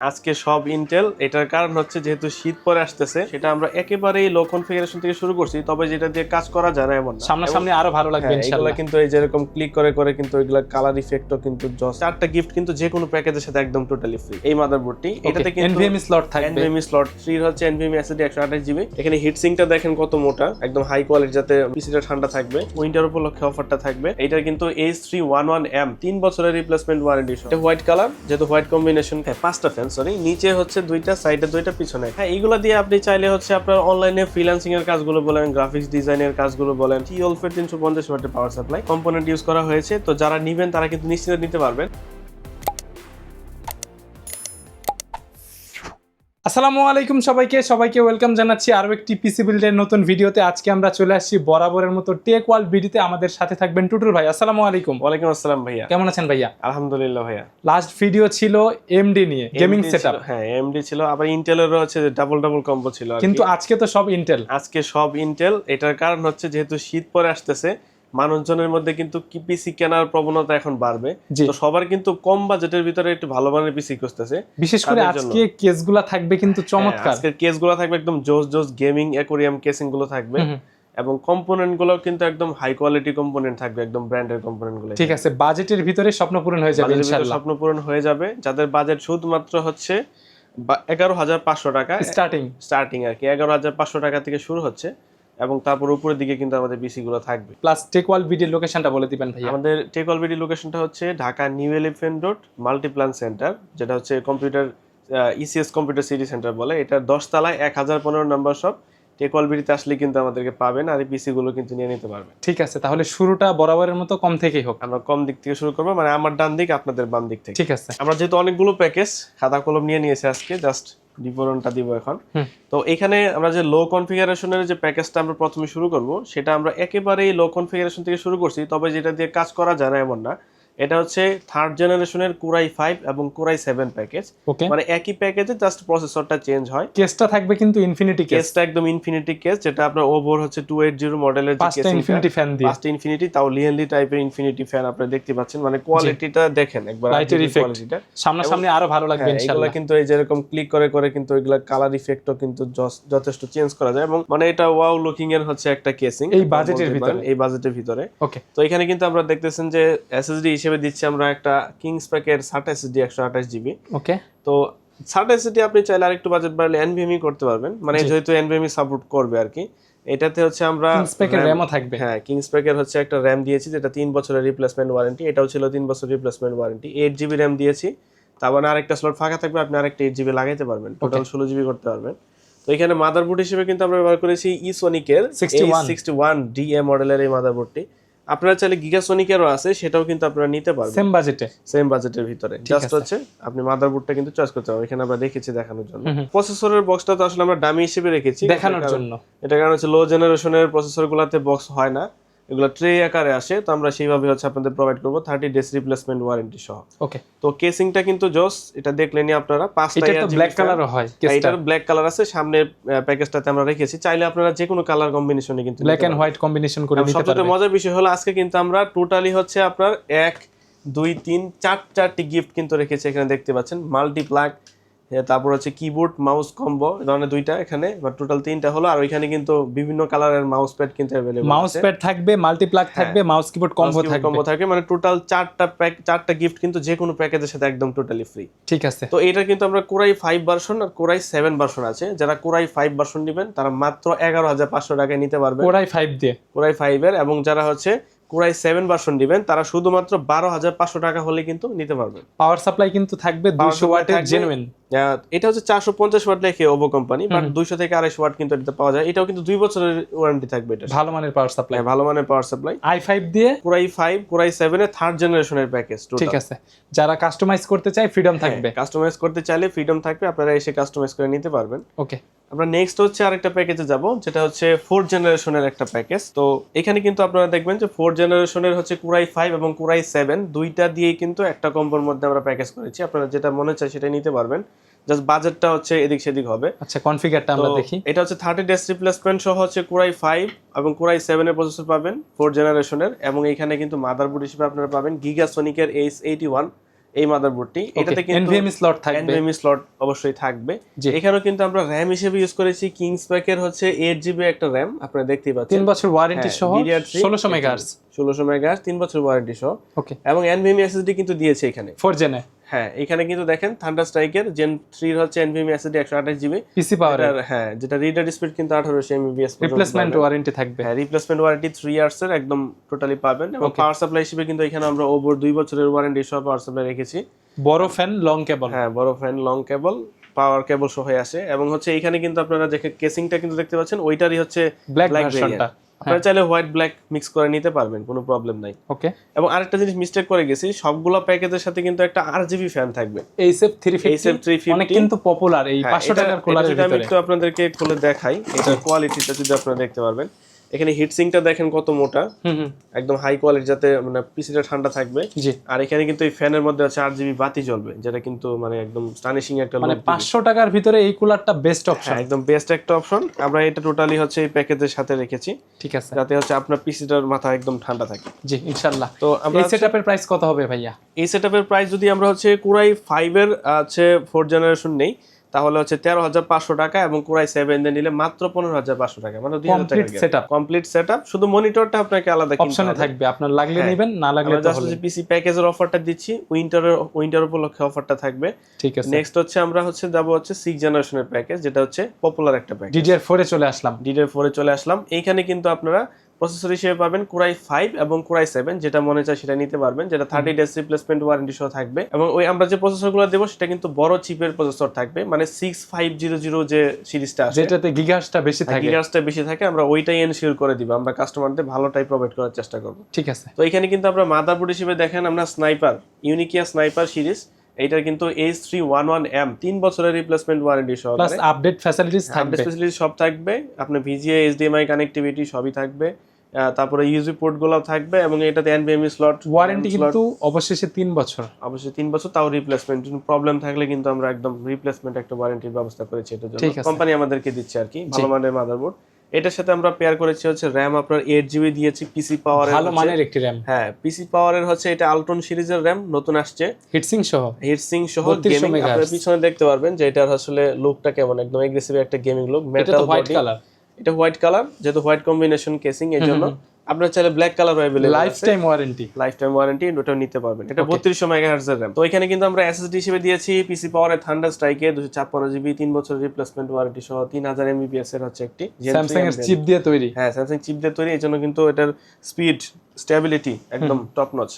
আজকে সব ইন্টেল এটার কারণ হচ্ছে যেহেতু শীত পরে আসতেছে সেটা আমরা একেবারেই লো কনফিগারেশন থেকে শুরু করছি তবে যেটা দিয়ে কাজ করা যায় না এমন সামনাসামনি আরও ভালো লাগবে হ্যাঁ, ইনশাআল্লাহ কিন্তু এই যেরকম ক্লিক করে করে কিন্তু এগুলা কালার ইফেক্টও কিন্তু just চারটা গিফট কিন্তু যে কোনো প্যাকেজের সাথে একদম টোটালি ফ্রি এই মাদারবোর্ডটি এটাতে কিন্তু এনভিএমই স্লট থাকবে। এনভিএমই স্লট 3 হচ্ছে এনভিএমই এসএসডি 128 জিবি এখানে হিট সিঙ্কটা দেখেন কত মোটা একদম হাই কোয়ালিটি যাতে পিসিটা ঠান্ডা থাকবে। উইন্টার উপলক্ষে অফারটা থাকবে। এটার কিন্তু H311M 3 বছরের রিপ্লেসমেন্ট ওয়ারেন্টি এটা হোয়াইট কালার যেহেতু হোয়াইট কম্বিনেশন হ্যাঁ পাঁচটা ফ্যান সরি নিচে হচ্ছে দুইটা সাইডে দুইটা, পিছনে হ্যাঁ এইগুলো দিয়ে আপনি চাইলে হচ্ছে আপনার অনলাইনে ফ্রিল্যান্সিং এর কাজগুলো বলেন গ্রাফিক্স ডিজাইনের কাজগুলো বলেন। টি অলফের তিনশো পঞ্চাশ ওয়াটের পাওয়ার সাপ্লাই কম্পোনেন্ট ইউজ করা হয়েছে তো যারা নিবেন তারা কিন্তু নিশ্চিন্তে নিতে পারবেন আসসালামু আলাইকুম সবাইকে সবাইকে ওয়েলকাম জানাচ্ছি আরও একটি পিসি বিল্ডের নতুন ভিডিওতে। আজকে আমরা চলে আসছি বরাবরের মতো টেক ওয়ার্ল্ড ভিডিওতে আমাদের সাথে থাকবেন টুটুল ভাই। আসসালামু আলাইকুম। ওয়ালাইকুম আসসালাম ভাইয়া। কেমন আছেন ভাইয়া? আলহামদুলিল্লাহ ভাইয়া। লাস্ট ভিডিও ছিল এমডি নিয়ে গেমিং সেটআপ হ্যাঁ এমডি ছিল আবার ইন্টেলেরও হচ্ছে ডাবল ডাবল কম্বো ছিল কিন্তু আজকে তো সব ইন্টেল আজকে সব ইন্টেল এটার কারণ হচ্ছে যেহেতু শীত পরে আসতেছে মানুষজনের মধ্যে কিন্তু কি পিসি কেনার প্রবণতা এখন বাড়বে। তো সবার কিন্তু কম বাজেটের ভিতরে একটু ভালো মানের পিসি খুঁজতেছে। বিশেষ করে আজকে কেসগুলা থাকবে কিন্তু চমৎকার। হ্যাঁ, আজকের কেসগুলো থাকবে একদম জোস জোস গেমিং অ্যাকোরিয়াম কেসিংগুলো থাকবে। এবং কম্পোনেন্টগুলো কিন্তু একদম হাই কোয়ালিটি কম্পোনেন্ট থাকবে একদম ব্র্যান্ডের কম্পোনেন্টগুলো ঠিক আছে বাজেটের ভিতরে স্বপ্ন পূরণ হয়ে যাবে ইনশাআল্লাহ। স্বপ্ন পূরণ হয়ে যাবে। যাদের বাজেট শুধুমাত্র হচ্ছে এগারো হাজার পাঁচশো টাকা স্টার্টিং স্টার্টিং আর কি এগারো হাজার পাঁচশো টাকা থেকে শুরু হচ্ছে। এবং তারপর উপরের দিকে কিন্তু আমাদের বিসি গুলো থাকবে। প্লাস টেক ওয়ার্ল্ড ভিডিওর লোকেশনটা বলে দিবেন ভাইয়া। আমাদের টেক অলবিডি লোকেশনটা হচ্ছে Dhaka new Elephant Road Multiplan centre যেটা হচ্ছে computer ECS computer city centre বলে। এটা দশতলায় এক হাজার পনেরো নাম্বার সব টেক অলবিডিতে আসলে কিন্তু আমাদেরকে পাবেন আর এই পিসি গুলো কিন্তু নিয়ে নিতে পারবেন। ঠিক আছে তাহলে শুরুটা বরাবরের মতো কম থেকেই হোক। আমরা কম দিক থেকে শুরু করব মানে আমার ডান দিক আপনাদের বাম দিক থেকে। ঠিক আছে। আমরা যেহেতু অনেকগুলো প্যাকেজ খাতা কলম নিয়ে নিয়েছি আজকে জাস্ট বিবরণটা দিব এখন। তো এখানে আমরা যে লো কনফিগারেশনের যে প্যাকেজটা আমরা প্রথমে শুরু করব সেটা আমরা একেবারেই লো কনফিগারেশন থেকে শুরু করছি তবে যেটা দিয়ে কাজ করা যায় না এমন না। এটা হচ্ছে থার্ড জেনারেশনের কুরাই ফাইভ এবং কুরাই সেভেন প্যাকেজ মানে একই প্যাকেজে জাস্ট প্রসেসরটা চেঞ্জ হয়। কেসটা থাকবে কিন্তু ইনফিনিটি কেস কেসটা একদম ইনফিনিটি কেস যেটা আপনার ওভার হচ্ছে টু এইট জিরো মডেলের পাঁচটা ইনফিনিটি ফ্যান দিয়ে। পাঁচটা ইনফিনিটি তাও লিয়েনলি টাইপের ইনফিনিটি ফ্যান আপনারা দেখতে পাচ্ছেন। মানে কোয়ালিটিটা দেখেন একবার effect। কোয়ালিটিটা সামনাসামনি আরও ভালো লাগবে হ্যাঁ, ইনশাআল্লাহ কিন্তু এই যেরকম ক্লিক করে করে কিন্তু এগুলা কালার ইফেক্টও কিন্তু যথেষ্ট চেঞ্জ করা যায়। এবং মানে এটা ওয়াও লুকিং এর হচ্ছে একটা কেসিং এই বাজেটের ভিতরে। এই বাজেটের ভিতরে। ওকে তো এখানে কিন্তু আমরা দেখতেছেন যে এসএসডি হিসেবে দিচ্ছি আমরা একটা কিংস প্যাকের সাটা এসএসডি একশো আঠাশ জিবি ওকে তো সাটা এসএসডি আপনি চাইলে আরেকটু বাজেট বাড়লে এনভিএমই করতে পারবেন। মানে যেহেতু এনভিএমই সাপোর্ট করবে আর কি। এটাতে হচ্ছে আমরা র্যামও থাকবে। হ্যাঁ কিংস প্যাকের হচ্ছে একটা র্যাম দিয়েছি যেটা তিন বছরের রিপ্লেসমেন্ট ওয়ারেন্টি এটাও ছিল তিন বছর replacement warranty eight GB RAM দিয়েছি। তারপরে আরেকটা স্লট ফাঁকা থাকবে আপনি আরেকটা এইট জিবি লাগাইতে পারবেন। টোটাল ষোলো জিবি করতে পারবেন। তো এখানে মাদারবোর্ড হিসেবে কিন্তু আমরা ব্যবহার করেছি ইসোনিকের 61 সিক্সটি ওয়ান ডিএ মডেলের এই মাদারবোর্ডটি আপনারা চাইলে গিগাসোনিকেরও আছে সেটাও কিন্তু আপনারা নিতে পারবেন। সেম বাজেটে সেম বাজেটের ভিতরে। জাস্ট। হচ্ছে আপনি মাদারবোর্ডটা কিন্তু চয়েস করতে পারবেন। এখানে আমরা দেখেছি দেখানোর জন্য। প্রসেসরের বক্সটা তো আসলে আমরা ডামি হিসেবে রেখেছি। দেখানোর জন্য। এটা কারণ হচ্ছে লো জেনারেশনের প্রসেসরগুলোতে বক্স হয় না। এগুলো ট্রে আকারে আসে তো আমরা সেইভাবে হচ্ছে আপনাদের প্রোভাইড করব থার্টি ডেজ রিপ্লেসমেন্ট ওয়ারেন্টি সহ। ওকে তো কেসিংটা কিন্তু জোস এটা দেখলেনি আপনারা পাঁচটা এটা তো ব্ল্যাক কালারও হয় কেসটা এটার ব্ল্যাক কালার আছে সামনের প্যাকেজটাতে আমরা রেখেছি। চাইলে আপনারা যে কোনো কালার কম্বিনেশনে কিন্তু ব্ল্যাক এন্ড হোয়াইট কম্বিনেশন করে নিতে সবচেয়ে মজার বিষয় হলো আজকে কিন্তু আমরা টোটালি হচ্ছে আপনার এক দুই তিন চার চারটি গিফট কিন্তু রেখেছি এখানে দেখতে পাচ্ছেন। মাল্টি প্লাগ তারপর হচ্ছে কিবোর্ড মাউস কম্বো এই ধরনের দুইটা এখানে বা টোটাল তিনটা হলো আর ওইখানে কিন্তু বিভিন্ন কালারের মাউস প্যাড কিন্তু অ্যাভেলেবল মাউস প্যাড থাকবে মাল্টিপ্লাগ থাকবে মাউস কিবোর্ড কম্বো থাকবে। কম্বো থাকে মানে টোটাল চারটা প্যাক চারটা গিফট কিন্তু যে কোনো প্যাকেজের সাথে একদম টোটালি ফ্রি ঠিক আছে। তো এটা কিন্তু আমরা কোরাই ফাইভ ভার্সন আর কোরাই সেভেন ভার্সন আছে। যারা কোরাই ফাইভ ভার্সন নেবেন তারা মাত্র এগারো হাজার পাঁচশো টাকায় নিতে পারবেন কোরাই 5 দিয়ে। কোরাই ফাইভের এবং যারা হচ্ছে কোরাই সেভেন ভার্সন দিবেন তারা শুধুমাত্র বারো হাজার পাঁচশো টাকা হলে কিন্তু নিতে পারবেন। পাওয়ার সাপ্লাই কিন্তু থাকবে 200 supply ওয়াটের জেনুইন এটা হচ্ছে চারশো পঞ্চাশ ওয়াট লেখে ওভো কোম্পানি বাট দুইশো থেকে আড়াইশো ওয়াট কিন্তু এটাতে পাওয়া যায়। এটাও কিন্তু দুই বছরের ওয়ারেন্টি থাকবে এটা। ভালো মানের পাওয়ার সাপ্লাই ভালো মানের পাওয়ার সাপ্লাই আই ফাইভ দিয়ে? Core i five core i সেভেনের থার্ড জেনারেশনের প্যাকেজ ঠিক আছে। যারা কাস্টমাইজ করতে চায় ফ্রিডম থাকবে। কাস্টমাইজ করতে চাইলে ফ্রিডম থাকবে আপনারা এসে কাস্টমাইজ করে নিতে পারবেন। ওকে আমরা নেক্সট হচ্ছে আরেকটা প্যাকেজে যাব যেটা হচ্ছে ফোর্থ জেনারেশনের একটা প্যাকেজ তো এখানে কিন্তু আপনারা দেখবেন যে ফোর্থ জেনারেশনের হচ্ছে কুরাই ফাইভ এবং কুরাই সেভেন দুইটা দিয়েই কিন্তু একটা কম্বোর মধ্যে আমরা প্যাকেজ করেছি। আপনারা যেটা মনে চায় সেটা নিতে পারবেন। জাস্ট বাজেটটা হচ্ছে এদিক সেদিক হবে। আচ্ছা কনফিগারটা আমরা দেখি। এটা হচ্ছে থার্টি ডেস রিপ্লেসমেন্ট সহ হচ্ছে কুরাই ফাইভ এবং কুরাই সেভেনের প্রসেসর পাবেন ফোর্থ জেনারেশনের এবং এখানে কিন্তু মাদারবোর্ড হিসেবে আপনারা পাবেন গিগা সোনিকের এইচ এইটি ওয়ান এই মাদারবোর্ডটি এটাতে কিন্তু এনভিএমই স্লট থাকবে। এনভিএমই স্লট অবশ্যই থাকবে। এখানেও কিন্তু আমরা র্যাম হিসেবে ইউজ করেছি কিংস প্যাকের হচ্ছে 8 জিবি একটা র্যাম আপনারা দেখতেই পাচ্ছেন। 3 বছর ওয়ারেন্টি সহ 1600 মেগাহার্জ 1600 মেগাহার্জ 3 বছর ওয়ারেন্টি সহ। ওকে এবং এনভিএমই এসএসডি কিন্তু দিয়েছে এখানে। 4 জেনে হ্যাঁ এখানে কিন্তু দেখেন থান্ডার স্ট্রাইকের জেন থ্রির হচ্ছে এনভিএম এসএসডি একশো আঠাশ জিবি পিসি পাওয়ার হ্যাঁ যেটা রিডার স্পিড কিন্তু আঠারোশো এমবিএস রিপ্লেসমেন্ট ওয়ারেন্টি থাকবে। হ্যাঁ রিপ্লেসমেন্ট ওয়ারেন্টি থ্রি ইয়ার্স এর একদম টোটালি পাবেন এবং. পাওয়ার সাপ্লাই হিসেবে কিন্তু এখানে আমরা ওভার দুই বছরের ওয়ারেন্টি সহ পাওয়ার সাপ্লাই রেখেছি। বড় ফ্যান লং কেবল হ্যাঁ বড় ফ্যান লং কেবল পাওয়ার কেবল সহ আসে। এবং হচ্ছে এখানে কিন্তু আপনারা দেখে কেসিংটা কিন্তু দেখতে পাচ্ছেন ওইটারই হচ্ছে ব্ল্যাক ভার্সনটা আপনারা চাইলে হোয়াইট ব্ল্যাক মিক্স করে নিতে পারবেন কোনো প্রবলেম নাই। ওকে এবং আরেকটা জিনিস মিস্টেক করে গেছি সবগুলো প্যাকেজের সাথে কিন্তু একটা আর জিবি ফ্যান থাকবে। এইসএফ থ্রি এইচএফ থ্রি অনেক কিন্তু পপুলার এই হ্যাঁ, পাঁচশো টাকার কুলারের যদি আমি ভিতরে। একটু আপনাদেরকে খুলে দেখাই এটার কোয়ালিটিটা যদি আপনারা দেখতে পারবেন। এখানে হিটসিংটা দেখেন কত মোটা। একদম হাই কোয়ালিটি যাতে মানে পিসিটা ঠান্ডা থাকবে। জি। আর এখানে কিন্তু এই ফ্যানের মধ্যে আছে আট জিবি বাতি জ্বলবে যেটা কিন্তু মানে একদম স্টানিশিং একটা মানে পাঁচশো টাকার ভিতরে এই কুলারটা বেস্ট অপশন একদম বেস্ট একটা অপশন আমরা এটা টোটালি হচ্ছে এই প্যাকেজের সাথে রেখেছি। ঠিক আছে। যাতে হচ্ছে আপনার পিসিটার মাথা একদম ঠান্ডা থাকে। জি ইনশাল্লাহ তো আমরা এই সেটআপের প্রাইস কত হবে ভাইয়া? এই সেটআপের প্রাইস যদি আমরা হচ্ছে কুরাই ফাইভের আছে ফোর জেনারেশন নেই তাহলে হচ্ছে তেরো হাজার পাঁচশো টাকা এবং কুরাই সেভেন দিয়ে নিলে মাত্র পনেরো হাজার পাঁচশো টাকা মানে দুই হাজার টাকা কমপ্লিট সেট শুধু মনিটরটা আপনাকে আলাদা অপশনে থাকবে আপনার লাগলে হ্যাঁ। নেবেন না লাগলে জাস্ট হচ্ছে পিসি প্যাকেজের অফারটা দিচ্ছি উইন্টারের উইন্টার উপলক্ষে অফারটা থাকবে। ঠিক আছে। নেক্সট হচ্ছে আমরা হচ্ছে যাব হচ্ছে সিক্স জেনারেশনের প্যাকেজ যেটা হচ্ছে পপুলার একটা প্যাকেজ ডিডিআর ফোরে চলে আসলাম। ডিডের ফোরে চলে আসলাম। এইখানে কিন্তু আপনারা প্রসেসর হিসেবে পাবেন কুরাই ফাইভ এবং কুরাই সেভেন যেটা মনে চায় সেটা নিতে পারবেন যেটা থার্টি ডেজ রিপ্লেসমেন্ট ওয়ারেন্টি সহ থাকবে। এবং ওই আমরা যে প্রসেসরগুলো দেবো সেটা কিন্তু বড় চিপের প্রসেসর থাকবে মানে সিক্স ফাইভ জিরো জিরো যে সিরিজটা আছে। যেটাতে গিগাসটা বেশি থাকে। গিগার্সটা বেশি থাকে আমরা ওইটাই এনশিওর করে দিব আমরা কাস্টমারদের ভালোটাই প্রোভাইড করার চেষ্টা করব। ঠিক আছে। তো এখানে কিন্তু আমরা মাদারবোর্ড হিসেবে দেখেন আমরা স্নাইপার ইউনিকিয়া স্নাইপার সিরিজ এইটার কিন্তু H three one one M তিন বছরের রিপ্লেসমেন্ট ওয়ারেন্টি সহ প্লাস আপডেট ফ্যাসিলিটিস থাকবে। সব থাকবে আপনার ভিজিএ এইচডিএমআই কানেক্টিভিটি সবই থাকবে। তারপরে ইউজি পোর্টগুলো থাকবে এবং এটাতে এনবিএমই স্লট ওয়ারেন্টি কিন্তু অবশেষে তিন বছর। অবশ্যই তিন বছর তাও রিপ্লেসমেন্ট প্রবলেম থাকলে কিন্তু আমরা একদম রিপ্লেসমেন্ট একটা ওয়ারেন্টির ব্যবস্থা করেছি এটার জন্য। কোম্পানি আমাদেরকে দিচ্ছে আর কি ভালো মানের মাদারবোর্ড এটার সাথে আমরা পেয়ার করেছি হচ্ছে র্যাম আপনার এইট জিবি দিয়েছি পিসি পাওয়ার ভালো মানের একটি র্যাম হ্যাঁ পিসি পাওয়ারের হচ্ছে এটা আলট্রন সিরিজের র্যাম নতুন আসছে। হিটসিং সহ। হিটসিং সহ গেমিং আপনারা পিছনে দেখতে পারবেন যে এটার আসলে লুকটা কেমন একদম এগ্রেসিভ একটা gaming look metal white colour এটা হোয়াইট কালার যেহেতু হোয়াইট কম্বিনেশন কেসিং এর জন্য আপনার চাইলে black colour available life time warranty life time warranty ওটাও নিতে পারবেন। এটা বত্রিশশো মেগাহার্জ এর র্যাম তো এখানে কিন্তু আমরা এসএসডি হিসেবে দিয়েছি পিসি পাওয়ারের থান্ডার স্ট্রাইকে দুশো ছাপ্পান্ন জিবি তিন বছর রিপ্লেসমেন্ট ওয়ারেন্টি সহ তিন হাজার এমবিপিএস এর হচ্ছে একটি স্যামসাং এর চিপ দিয়ে তৈরি। হ্যাঁ স্যামসাং চিপ দিয়ে তৈরি এই জন্য কিন্তু এটার স্পিড স্টেবিলিটি একদম টপ নচ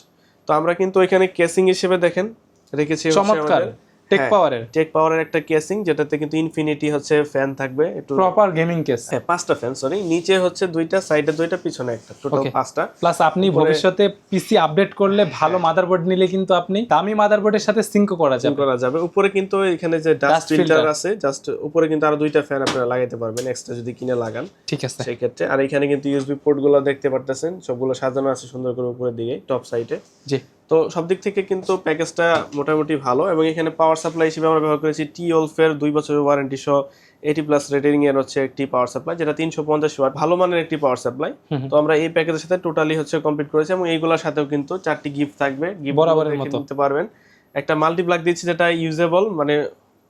তো আমরা কিন্তু এখানে কেসিং হিসেবে দেখেন রেখেছি চমৎকার। টেক হ্যাঁ, পাওয়ারের টেক পাওয়ারের একটা কেসিং যেটাতে কিন্তু ইনফিনিটি হচ্ছে ফ্যান থাকবে একটু প্রপার গেমিং কেস হ্যাঁ পাঁচটা ফ্যান সরি নিচে হচ্ছে দুইটা সাইডে দুইটা পিছনে একটা টোটাল পাঁচটা। প্লাস আপনি ভবিষ্যতে পিসি আপডেট করলে ভালো মাদারবোর্ড নিলে কিন্তু আপনি দামি মাদারবোর্ডের সাথে সিঙ্ক করা যাবে। করা যাবে। উপরে কিন্তু এখানে যে ডাস্ট ফিল্টার আছে জাস্ট উপরে কিন্তু আরও দুইটা ফ্যান আপনারা লাগাইতে পারবেন এক্সট্রা যদি কিনে লাগান। ঠিক আছে। সেই ক্ষেত্রে। আর এখানে কিন্তু ইউএসবি পোর্টগুলো দেখতে পারতেছেন সবগুলো সাজানো আছে সুন্দর করে উপরের দিকে টপ সাইডে জি। তো সব দিক থেকে কিন্তু প্যাকেজটা মোটামুটি ভালো এবং এখানে পাওয়ার সাপ্লাই হিসেবে আমরা ব্যবহার করেছি টি ওলফের দুই বছরের ওয়ারেন্টি সহ এইটি প্লাস রেটিং এর হচ্ছে একটি পাওয়ার সাপ্লাই যেটা তিনশো পঞ্চাশ ওয়াট ভালো মানের একটি পাওয়ার সাপ্লাই। তো আমরা এই প্যাকেজের সাথে টোটালি হচ্ছে কমপ্লিট করেছি এবং এইগুলোর সাথেও কিন্তু চারটি গিফট থাকবে। গিফট বরাবরের মতো। নিতে পারবেন। একটা মাল্টিপ্লাগ দিচ্ছি যেটা ইউজেবল মানে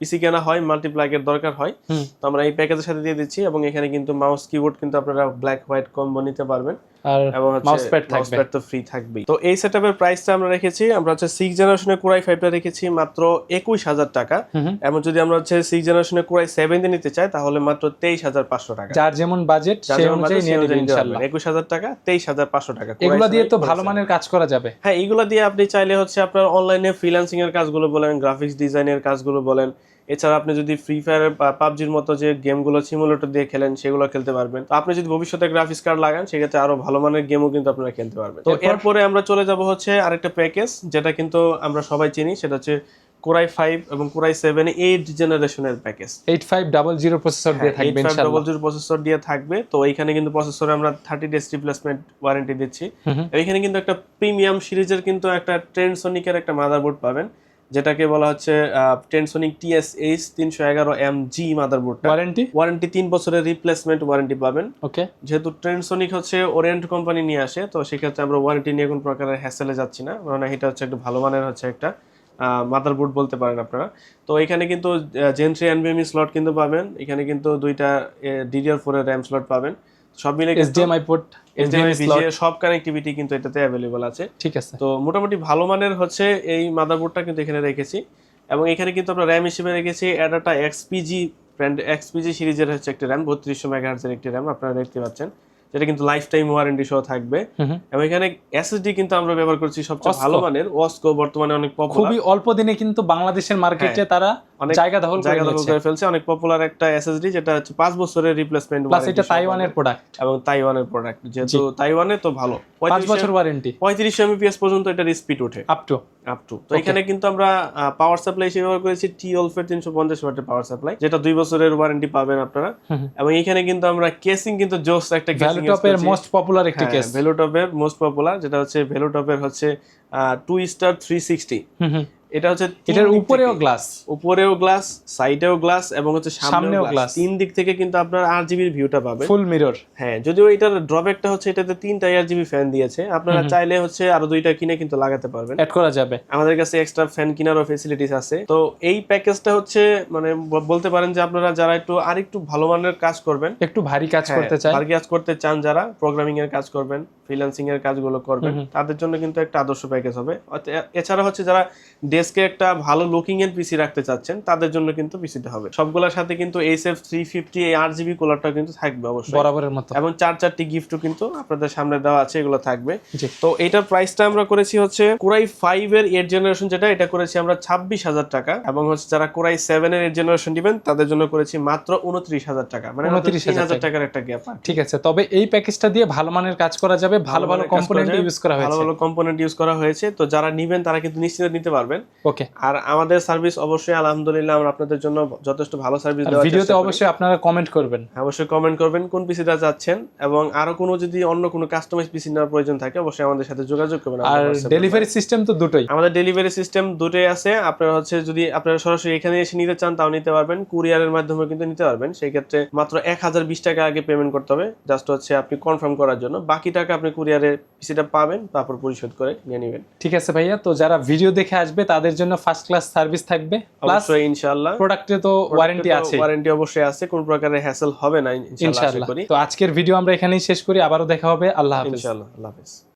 পিসি কেনা হয় মাল্টিপ্লাগের দরকার হয়। তো আমরা এই প্যাকেজের সাথে দিয়ে দিচ্ছি এবং এখানে কিন্তু মাউস কিবোর্ড কিন্তু আপনারা ব্ল্যাক হোয়াইট কম্বো নিতে পারবেন। আর এবং হচ্ছে মাউস প্যাড মাউস থাকবে। প্যাড তো ফ্রি থাকবেই। তো এই সেটআপের প্রাইসটা আমরা রেখেছি আমরা হচ্ছে সিক্স জেনারেশনের কুরাই ফাইভটা রেখেছি মাত্র একুশ হাজার টাকা। এবং যদি আমরা হচ্ছে সিক্স জেনারেশনের নিতে চাই তাহলে মাত্র তেইশ হাজার পাঁচশো টাকা। যার যেমন বাজেট সেই অনুযায়ী নিয়ে নেবেন ইনশাআল্লাহ পারবেন। একুশ হাজার টাকা তেইশ হাজার পাঁচশো টাকা এগুলো দিয়ে তো ভালো মানের কাজ করা যাবে। হ্যাঁ এগুলো দিয়ে আপনি চাইলে হচ্ছে আপনার অনলাইনে ফ্রিল্যান্সিং এর কাজগুলো বলেন গ্রাফিক্স ডিজাইনের কাজগুলো বলেন এছাড়া আপনি যদি ফ্রি ফায়ার বা পাবজির মতো যে গেমগুলো সিমুলেটর দিয়ে খেলেন সেগুলো খেলতে পারবেন। তো আপনি যদি ভবিষ্যতে গ্রাফিক্স কার্ড লাগান সেক্ষেত্রে আরও ভালো মানের গেমও কিন্তু আপনারা খেলতে পারবেন। তো এরপরে আমরা চলে যাব হচ্ছে আরেকটা প্যাকেজ যেটা কিন্তু আমরা সবাই চিনি সেটা হচ্ছে কোরাই ফাইভ এবং কোরাই সেভেন এইট জেনারেশনের package eight five double zero processor দিয়ে থাকবে ডবল ইনশাআল্লাহ। জিরো প্রসেসর দিয়ে থাকবে। তো এইখানে কিন্তু প্রসেসরে আমরা থার্টি ডেজ রিপ্লেসমেন্ট ওয়ারেন্টি দিচ্ছি। এইখানে কিন্তু একটা প্রিমিয়াম সিরিজের কিন্তু একটা ট্রেনসনিকের একটা মাদারবোর্ড পাবেন। যেটাকে বলা হচ্ছে টেনসনিক টিএসএইচ তিনশো এগারো এম জি মাদার মাদারবোর্ডটা ওয়ারেন্টি ওয়ারেন্টি তিন বছরের রিপ্লেসমেন্ট ওয়ারেন্টি পাবেন। ওকে যেহেতু ট্রেনসনিক হচ্ছে ওরিয়েন্ট কোম্পানি নিয়ে আসে তো সেক্ষেত্রে আমরা ওয়ারেন্টি নিয়ে কোনো প্রকারের হ্যাসেলে যাচ্ছি না। কারণ এটা হচ্ছে একটু ভালো মানের হচ্ছে একটা মাদারবোর্ড বলতে পারেন আপনারা। তো এখানে কিন্তু জেন থ্রি এনভিএমই স্লট কিন্তু পাবেন। এখানে কিন্তু দুইটা ডিডিআর ফোর এর র্যাম স্লট পাবেন। সব মিলে এইচডিএমআই পোর্ট VGA সব কানেক্টিভিটি কিন্তু এটাতে অ্যাভেলেবল আছে। ঠিক আছে। তো মোটামুটি ভালো মানের হচ্ছে এই মাদারবোর্ডটা কিন্তু এখানে রেখেছি। এবং এখানে কিন্তু আমরা র্যাম হিসেবে রেখেছি অ্যাডাটা এক্সপিজি ব্র্যান্ড এক্সপিজি সিরিজের হচ্ছে একটি র্যাম বত্রিশশো মেগাহার্জের একটি র্যাম আপনারা দেখতে পাচ্ছেন। যেটা কিন্তু লাইফ টাইম ওয়ারেন্টি সহ থাকবে। এবং এখানে এসএসডি কিন্তু আমরা ব্যবহার করছি সবচেয়ে ভালো মানের ওয়াসকো বর্তমানে অনেক পপুলার খুবই অল্প দিনে কিন্তু বাংলাদেশের মার্কেটে তারা অনেক জায়গা দখল জায়গা দখল করে ফেলছে। অনেক পপুলার একটা এসএসডি যেটা হচ্ছে পাঁচ বছরের রিপ্লেসমেন্ট প্লাস এটা তাইওয়ানের প্রোডাক্ট এবং তাইওয়ানের প্রোডাক্ট যেহেতু তাইওয়ানে তো ভালো। পাঁচ বছর ওয়ারেন্টি পঁয়ত্রিশ এমবিপিএস পর্যন্ত এটার স্পিড ওঠে। আপ টু আপ টু তো এখানে কিন্তু আমরা পাওয়ার সাপ্লাই হিসেবে ব্যবহার করেছি টি অলফের তিনশো পঞ্চাশ ওয়াটের পাওয়ার সাপ্লাই যেটা দুই বছরের ওয়ারেন্টি পাবেন আপনারা। এবং এখানে কিন্তু আমরা কেসিং কিন্তু জোস একটা কেসিং ভ্যালুটপের মোস্ট পপুলার একটি কেস ভেলোটপের মোস্ট পপুলার যেটা হচ্ছে ভেলোটপের হচ্ছে টু স্টার থ্রি সিক্সটি এটা হচ্ছে এটার উপরেও গ্লাস উপরেও গ্লাস সাইডেও গ্লাস এবং হচ্ছে সামনেও গ্লাস তিন দিক থেকে কিন্তু আপনার আট জিবির ভিউটা পাবেন ফুল মিরর হ্যাঁ যদিও এটার ড্রব্যাকটা হচ্ছে এটাতে তিনটা এয়ার জিবি ফ্যান দিয়েছে। আপনারা চাইলে হচ্ছে আরও দুইটা কিনে কিন্তু লাগাতে পারবেন। অ্যাড করা যাবে। আমাদের কাছে এক্সট্রা ফ্যান কেনারও ফেসিলিটিস আছে। তো এই প্যাকেজটা হচ্ছে মানে বলতে পারেন যে আপনারা যারা একটু আরেকটু ভালো মানের কাজ করবেন একটু ভারী কাজ হ্যাঁ, করতে চাই ভারী কাজ করতে চান যারা প্রোগ্রামিং এর কাজ করবেন ফ্রিল্যান্সিং এর কাজগুলো করবেন তাদের জন্য কিন্তু একটা আদর্শ প্যাকেজ হবে। এছাড়া হচ্ছে যারা ডেস্কে একটা ভালো লুকিং এর পিসি রাখতে চাচ্ছেন তাদের জন্য কিন্তু পিসিটা হবে। সবগুলোর সাথে কিন্তু এইচ এফ থ্রি ফিফটি এই আট জিবি কুলারটা কিন্তু থাকবে অবশ্যই। বরাবরের মতো। এবং চার চারটি গিফটও কিন্তু আপনাদের সামনে দেওয়া আছে এগুলো থাকবে। তো এটার প্রাইসটা আমরা করেছি হচ্ছে কোরাই ফাইভ এর এইট জেনারেশন যেটা এটা করেছি আমরা ছাব্বিশ হাজার টাকা। এবং হচ্ছে যারা কোরাই সেভেন এর এইট জেনারেশন দিবেন তাদের জন্য করেছি মাত্র উনত্রিশ হাজার টাকা। মানে 29,000 তিন হাজার টাকার একটা গ্যাপ ঠিক আছে তবে এই প্যাকেজটা দিয়ে ভালো মানের কাজ করা যাবে ভালো ভালো কম্পোনেন্ট ইউজ করা হয়েছে ভালো ভালো কম্পোনেন্ট ইউজ করা হয়েছে। তো যারা নিবেন তারা কিন্তু নিশ্চিন্তে নিতে পারবেন। ওকে আর আমাদের সার্ভিস অবশ্যই আলহামদুলিল্লাহ আমরা আপনাদের জন্য যথেষ্ট ভালো সার্ভিস দেওয়ার ভিডিওতে। অবশ্যই আপনারা কমেন্ট করবেন। অবশ্যই কমেন্ট করবেন কোন পিসিটা যাচ্ছেন এবং আরও কোনো যদি অন্য কোনো কাস্টমাইজ পিসি নেওয়ার প্রয়োজন থাকে অবশ্যই আমাদের সাথে যোগাযোগ করবেন আর। ডেলিভারি সিস্টেম তো দুটোই। আমাদের ডেলিভারি সিস্টেম দুটোই আছে। আপনারা হচ্ছে যদি আপনারা সরাসরি এখানে এসে নিতে চান তাও নিতে পারবেন। কুরিয়ারের মাধ্যমে কিন্তু নিতে পারবেন। সেই ক্ষেত্রে মাত্র এক হাজার বিশ টাকা আগে পেমেন্ট করতে হবে। জাস্ট হচ্ছে আপনি কনফার্ম করার জন্য। বাকি টাকা আপনি কুরিয়ারে পিসিটা পাবেন তারপর পরিশোধ করে নিয়ে নেবেন। ঠিক আছে ভাইয়া তো যারা ভিডিও দেখে আসবে তাদের জন্য ফার্স্ট ক্লাস সার্ভিস থাকবে। প্লাস ইনশাআল্লাহ। প্রোডাক্টে তো ওয়ারেন্টি আছে। ওয়ারেন্টি অবশ্যই আছে কোন প্রকারের হ্যাসেল হবে না ইনশাআল্লাহ তো আজকের ভিডিও আমরা এখানেই শেষ করি আবারও দেখা হবে। আল্লাহ হাফেজ। ইনশাআল্লাহ আল্লাহ হাফেজ।